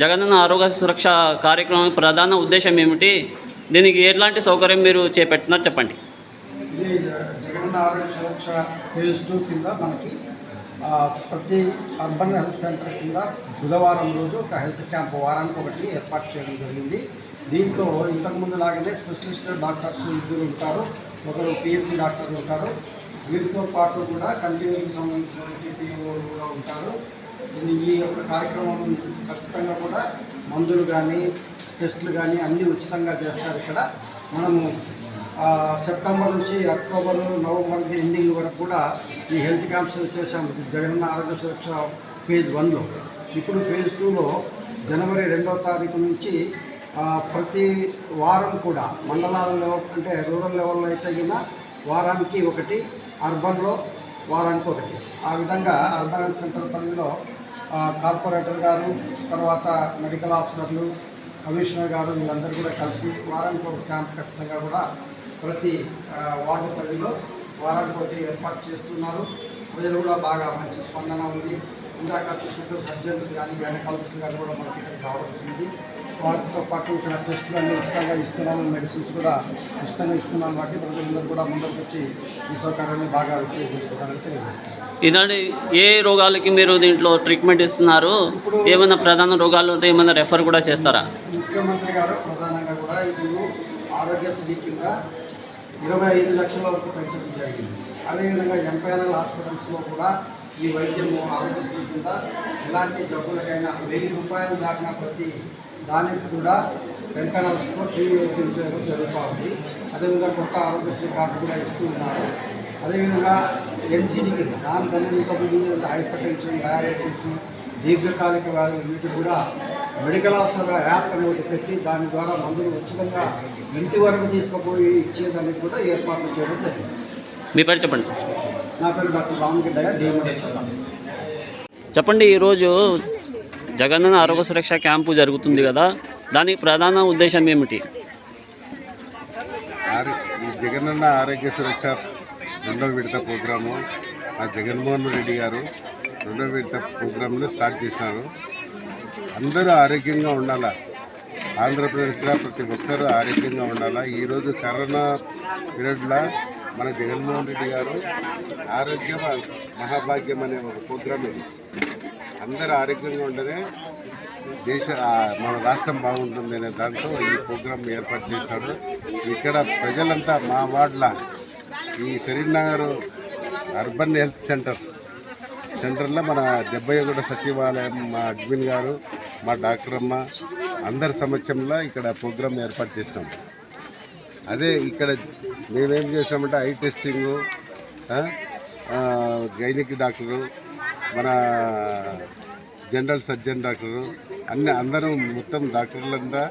జగనన్న ఆరోగ్య సురక్ష కార్యక్రమం ప్రధాన ఉద్దేశం ఏమిటి? దీనికి ఎట్లాంటి సౌకర్యం మీరు చేపట్టినారు చెప్పండి. ఇది జగనన్న ఆరోగ్య సురక్ష ఫేజ్ టూ కింద మనకి ప్రతి అర్బన్ హెల్త్ సెంటర్ కింద బుధవారం రోజు ఒక హెల్త్ క్యాంప్ వారానికి ఒకటి ఏర్పాటు చేయడం జరిగింది. దీంట్లో ఇంతకుముందు లాగానే స్పెషలిస్ట్ డాక్టర్స్ ఇద్దరు ఉంటారు ఒకరు పిఎస్సి డాక్టర్ ఉంటారు. వీటితో పాటు కూడా కంటిన్యూకి సంబంధించిన టీపీఓలు కూడా ఉంటారు. ఈ యొక్క కార్యక్రమం ఖచ్చితంగా కూడా మందులు కానీ టెస్టులు కానీ అన్నీ ఉచితంగా చేస్తారు ఇక్కడ. మనము సెప్టెంబర్ నుంచి అక్టోబర్ నవంబర్ ఎండింగ్ వరకు కూడా ఈ హెల్త్ క్యాంప్స్ చేశాం. జగనన్న ఆరోగ్య సురక్ష ఫేజ్ వన్లో. ఇప్పుడు ఫేజ్ టూలో జనవరి రెండవ తారీఖు నుంచి ప్రతి వారం కూడా మండలాల లెవెల్ అంటే రూరల్ లెవెల్లో అయితే గిన వారానికి ఒకటి అర్బన్లో వారానికి ఒకటి. ఆ విధంగా అర్బన్ హెల్త్ సెంటర్ పరిధిలో కార్పొరేటర్ గారు తర్వాత మెడికల్ ఆఫీసర్లు కమిషనర్ గారు వీళ్ళందరూ కూడా కలిసి వారానికి ఒక క్యాంప్ ఖచ్చితంగా కూడా ప్రతి వార్డు పరిధిలో వారానికి ఒకటి ఏర్పాటు చేస్తున్నారు. ప్రజలు కూడా బాగా మంచి స్పందన ఉంది. ఇందాక చూసినట్టు సర్జన్స్ కానీ గైనకాలజిస్ట్ కానీ కూడా మనకి ఇక్కడికి రావడం జరిగింది. వాటితో పాటు ఇక్కడ టెస్టులు అన్ని ఉచితంగా ఇస్తున్నాము మెడిసిన్స్ కూడా ఉచితంగా ఇస్తున్నాం కాబట్టి ప్రజలందరూ కూడా ముందుకు వచ్చి ఈ సౌకర్యాన్ని బాగా ఉపయోగించుకోవడానికి తెలియజేస్తారు ఇలాంటి ఏ రోగాలకి మీరు దీంట్లో ట్రీట్మెంట్ ఇస్తున్నారు? ఏమైనా ప్రధాన రోగాలు ఉంటే ఏమైనా రెఫర్ కూడా చేస్తారా? ముఖ్యమంత్రి గారు ప్రధానంగా కూడా ఇప్పుడు ఆరోగ్యశ్రీ కింద ఇరవై ఐదు లక్షల వరకు పెంచడం జరిగింది. అదేవిధంగా ఎంపీఎన్ఎల్ హాస్పిటల్స్లో కూడా ఈ వైద్యము ఆరోగ్యశ్రీ కింద ఎలాంటి జబ్బులకైనా వెయ్యి రూపాయలు దాటిన ప్రతి దానికి కూడా ఎంపీఎన్ఎల్స్లో ఫ్రీ చేయడం జరుగుతూ ఉంది అదేవిధంగా కొత్త ఆరోగ్యశ్రీ కార్డు కూడా ఇస్తూ ఉన్నారు. అదేవిధంగా ఎన్సీడీ కింద non communicable hypertension diabetes దీర్ఘకాలిక వ్యాధులు వీటికి కూడా మెడికల్ ఆఫీసర్ యాప్ అని ఒకటి పెట్టి దాని ద్వారా మందులు ఉచితంగా ఇంటి వరకు తీసుకుపోయి ఇచ్చేదానికి కూడా ఏర్పాట్లు చేయడం జరిగింది. మీ పేరు చెప్పండి సార్. నా పేరు డాక్టర్ రామగిడ్డయ్య డిఎండి చెప్పండి ఈరోజు జగనన్న ఆరోగ్య సురక్ష క్యాంపు జరుగుతుంది కదా. దానికి ప్రధాన ఉద్దేశం ఏమిటి? ఈ జగనన్న ఆరోగ్య సురక్ష రెండవ విడత ప్రోగ్రాము ఆ జగన్మోహన్ రెడ్డి గారు రెండవ విడత ప్రోగ్రాంను స్టార్ట్ చేసినారు. అందరూ ఆరోగ్యంగా ఉండాలా? ఆంధ్రప్రదేశ్లో ప్రతి ఒక్కరూ ఆరోగ్యంగా ఉండాలా? ఈరోజు కరోనా పీరియడ్లో మన జగన్మోహన్ రెడ్డి గారు ఆరోగ్య మహాభాగ్యం అనే ఒక ప్రోగ్రాం ఇది. అందరూ ఆరోగ్యంగా ఉండనే దేశ మన రాష్ట్రం బాగుంటుంది అనే దాంతో ఈ ప్రోగ్రాం ఏర్పాటు చేసినాడు ఇక్కడ ప్రజలంతా మా వార్డుల ఈ సరీనగర్ అర్బన్ హెల్త్ సెంటర్ సెంటర్లో మన డెబ్బై ఒకటో సచివాలయం మా అడ్మిన్ గారు మా డాక్టర్ అమ్మ అందరి సమక్షంలో ఇక్కడ ప్రోగ్రాం ఏర్పాటు చేసినాం. అదే ఇక్కడ మేమేం చేసామంటే ఐ టెస్టింగు గైనిక్ డాక్టరు మన జనరల్ సర్జన్ డాక్టరు అన్ని అందరం మొత్తం డాక్టర్లంతా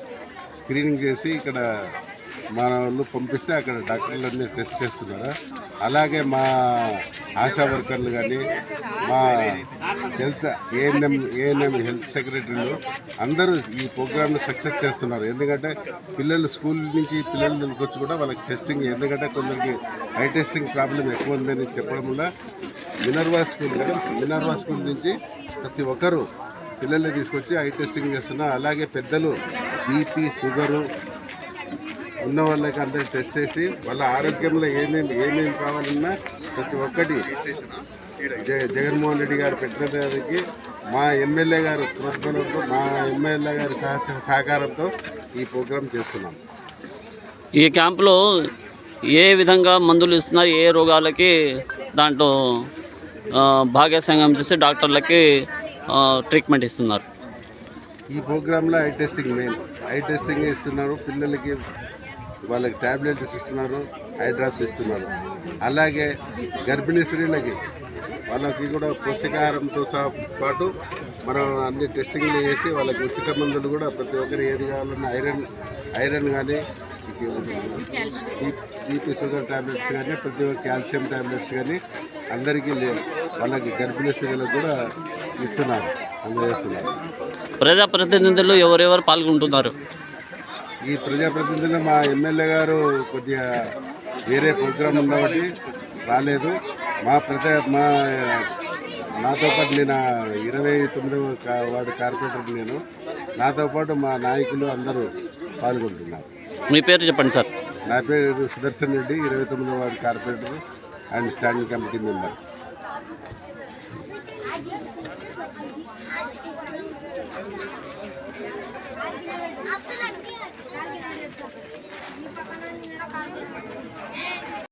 స్క్రీనింగ్ చేసి ఇక్కడ మన వాళ్ళు పంపిస్తే అక్కడ డాక్టర్లన్నీ టెస్ట్ చేస్తున్నారు. అలాగే మా ఆశా వర్కర్లు కానీ మా హెల్త్ ఏఎన్ఎం ఏఎన్ఎం హెల్త్ సెక్రటరీలు అందరూ ఈ ప్రోగ్రామ్ను సక్సెస్ చేస్తున్నారు. ఎందుకంటే పిల్లలు స్కూల్ నుంచి పిల్లలు వచ్చి కూడా వాళ్ళకి టెస్టింగ్ ఎందుకంటే కొందరికి ఐ టెస్టింగ్ ప్రాబ్లం ఎక్కువ ఉందని చెప్పడం వల్ల మినర్వా స్కూల్ కదా? మినర్వా స్కూల్ నుంచి ప్రతి ఒక్కరూ పిల్లల్ని తీసుకొచ్చి ఐ టెస్టింగ్ చేస్తున్నారు అలాగే పెద్దలు బీపీ షుగరు ఉన్న వాళ్ళకి అందరు టెస్ట్ చేసి వాళ్ళ ఆరోగ్యంలో ఏమేమి ఏమేమి కావాలన్నా ప్రతి ఒక్కటి జగన్మోహన్ రెడ్డి గారు పెట్టిన దానికి మా ఎమ్మెల్యే గారు ప్రోద్బలంతో మా ఎమ్మెల్యే గారి సహ సహకారంతో ఈ ప్రోగ్రాం చేస్తున్నాం. ఈ క్యాంపులో ఏ విధంగా మందులు ఇస్తున్నారు ఏ రోగాలకి దాంట్లో భాగ్య సంఘం చేసి డాక్టర్లకి ట్రీట్మెంట్ ఇస్తున్నారు. ఈ ప్రోగ్రాంలో eye testing main eye testing ఇస్తున్నారు పిల్లలకి వాళ్ళకి ట్యాబ్లెట్స్ ఇస్తున్నారు. ఐ డ్రాప్స్ ఇస్తున్నారు. అలాగే గర్భిణీ స్త్రీలకి వాళ్ళకి కూడా పోషకాహారంతో పాటు మనం అన్ని టెస్టింగ్లు చేసి వాళ్ళకి ఉచిత మందులు కూడా ప్రతి ఒక్కరు ఏది కావాలన్నా ఐరన్ ఐరన్ కానీ బీపీ షుగర్ ట్యాబ్లెట్స్ కానీ ప్రతి ఒక్క కాల్షియం ట్యాబ్లెట్స్ కానీ అందరికీ వాళ్ళకి గర్భిణీ స్త్రీలకు కూడా ఇస్తున్నారు అందజేస్తున్నారు. ప్రజాప్రతినిధులు ఎవరెవరు పాల్గొంటున్నారు? ఈ ప్రజాప్రతినిధులు మా ఎమ్మెల్యే గారు కొద్దిగా వేరే ప్రోగ్రాం ఉన్నబట్టి రాలేదు. మా ప్రజా మా నాతో పాటు నేను ఇరవై తొమ్మిదవ వార్డు కార్పొరేటర్ నేను. నాతో పాటు మా నాయకులు అందరూ పాల్గొంటున్నారు. మీ పేరు చెప్పండి సార్. నా పేరు సుదర్శన్ రెడ్డి ఇరవై తొమ్మిదో ward corporator and standing committee member.